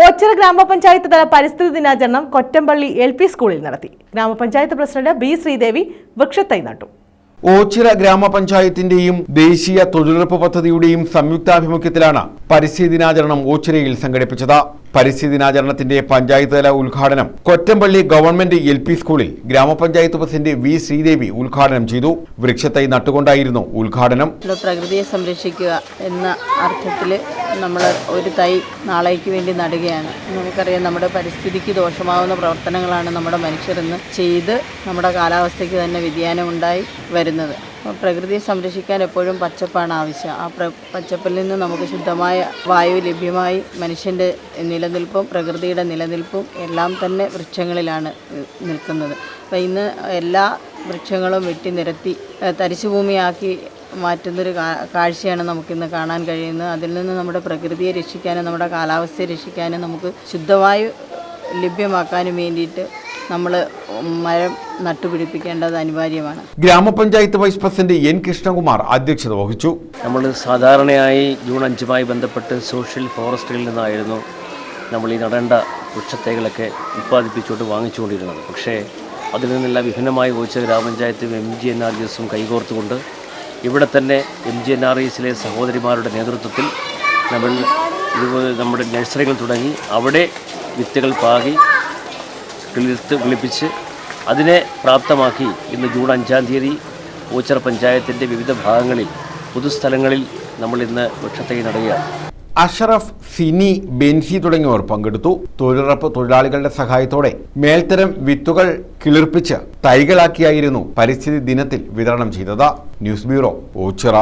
ഓച്ചിറ ഗ്രാമപഞ്ചായത്ത് തല പരിസ്ഥിതി ദിനാചരണം കൊറ്റമ്പള്ളി എൽ പി സ്കൂളിൽ നടത്തി. ഗ്രാമപഞ്ചായത്ത് പ്രസിഡന്റ് ബി ശ്രീദേവി വൃക്ഷത്തൈ നട്ടു. ഓച്ചിറ ഗ്രാമപഞ്ചായത്തിന്റെയും ദേശീയ തൊഴിലുറപ്പ് പദ്ധതിയുടെയും സംയുക്താഭിമുഖ്യത്തിലാണ് പരിസ്ഥിതി ദിനാചരണം ഓച്ചിറയിൽ സംഘടിപ്പിച്ചത്. പരിസ്ഥിതി ദിനാചരണത്തിന്റെ പഞ്ചായത്ത് തല ഉദ്ഘാടനം കൊറ്റമ്പള്ളി ഗവൺമെന്റ് എൽ പി സ്കൂളിൽ ഗ്രാമപഞ്ചായത്ത് പ്രസിഡന്റ് വി ശ്രീദേവി ഉദ്ഘാടനം ചെയ്തു. വൃക്ഷത്തൈ നട്ടുകൊണ്ടായിരുന്നു ഉദ്ഘാടനം. പ്രകൃതിയെ സംരക്ഷിക്കുക എന്ന അർത്ഥത്തിൽ നമ്മൾ ഒരു തൈ നാളേക്ക് വേണ്ടി നടുകയാണ്. നമുക്കറിയാം നമ്മുടെ പരിസ്ഥിതിക്ക് ദോഷമാവുന്ന പ്രവർത്തനങ്ങളാണ് നമ്മുടെ മനുഷ്യർ ഇന്ന് ചെയ്ത് നമ്മുടെ കാലാവസ്ഥയ്ക്ക് തന്നെ വ്യതിയാനം ഉണ്ടായി വരുന്നത്. പ്രകൃതിയെ സംരക്ഷിക്കാൻ എപ്പോഴും പച്ചപ്പാണ് ആവശ്യം. ആ പ്ര പച്ചപ്പിൽ നിന്ന് നമുക്ക് ശുദ്ധമായ വായു ലഭ്യമായി മനുഷ്യന്റെ നിലനിൽപ്പും പ്രകൃതിയുടെ നിലനിൽപ്പും എല്ലാം തന്നെ വൃക്ഷങ്ങളിലാണ് നിൽക്കുന്നത്. അപ്പോൾ ഇന്ന് എല്ലാ വൃക്ഷങ്ങളും വെട്ടി നിരത്തി തരിശുഭൂമിയാക്കി മാറ്റുന്നൊരു കാഴ്ചയാണ് നമുക്കിന്ന് കാണാൻ കഴിയുന്നത്. അതിൽ നിന്ന് നമ്മുടെ പ്രകൃതിയെ രക്ഷിക്കാനും നമ്മുടെ കാലാവസ്ഥയെ രക്ഷിക്കാനും നമുക്ക് ശുദ്ധവായു ലഭ്യമാക്കാനും വേണ്ടിയിട്ട് നമ്മൾ മരം നട്ടുപിടിപ്പിക്കേണ്ടത് അനിവാര്യമാണ്. ഗ്രാമപഞ്ചായത്ത് വൈസ് പ്രസിഡന്റ് എൻ കൃഷ്ണകുമാർ അധ്യക്ഷത വഹിച്ചു. നമ്മൾ സാധാരണയായി ജൂൺ അഞ്ചുമായി ബന്ധപ്പെട്ട് സോഷ്യൽ ഫോറസ്റ്റുകളിൽ നിന്നായിരുന്നു നമ്മൾ ഈ നടേണ്ട വൃക്ഷത്തൈകളൊക്കെ ഉൽപ്പാദിപ്പിച്ചുകൊണ്ട് വാങ്ങിച്ചുകൊണ്ടിരുന്നത്. പക്ഷേ അതിൽ നിന്നെല്ലാം വിഭിന്നമായി വഹിച്ച ഗ്രാമപഞ്ചായത്തും M G N R G എസും കൈകോർത്തുകൊണ്ട് ഇവിടെ തന്നെ എം ജി എൻ ആർ ഇസിലെ സഹോദരിമാരുടെ നേതൃത്വത്തിൽ നമ്മൾ ഇതുപോലെ നമ്മുടെ നഴ്സറികൾ തുടങ്ങി. അവിടെ വിത്തുകൾ പാകി കിളിർത്ത് വിളിപ്പിച്ച് അതിനെ പ്രാപ്തമാക്കി ഇന്ന് ജൂൺ അഞ്ചാം തീയതി ഓച്ചറ പഞ്ചായത്തിന്റെ വിവിധ ഭാഗങ്ങളിൽ പൊതുസ്ഥലങ്ങളിൽ നമ്മൾ ഇന്ന് വൃക്ഷത്തൈ നടുകയാണ്. അഷറഫ് സിനി ബെൻസി തുടങ്ങിയവർ പങ്കെടുത്തു. തൊഴിലുറപ്പ് തൊഴിലാളികളുടെ സഹായത്തോടെ മേൽത്തരം വിത്തുകൾ കിളിർപ്പിച്ച് തൈകളാക്കിയായിരുന്നു പരിസ്ഥിതി ദിനത്തിൽ വിതരണം ചെയ്തത്. News bureau Ochira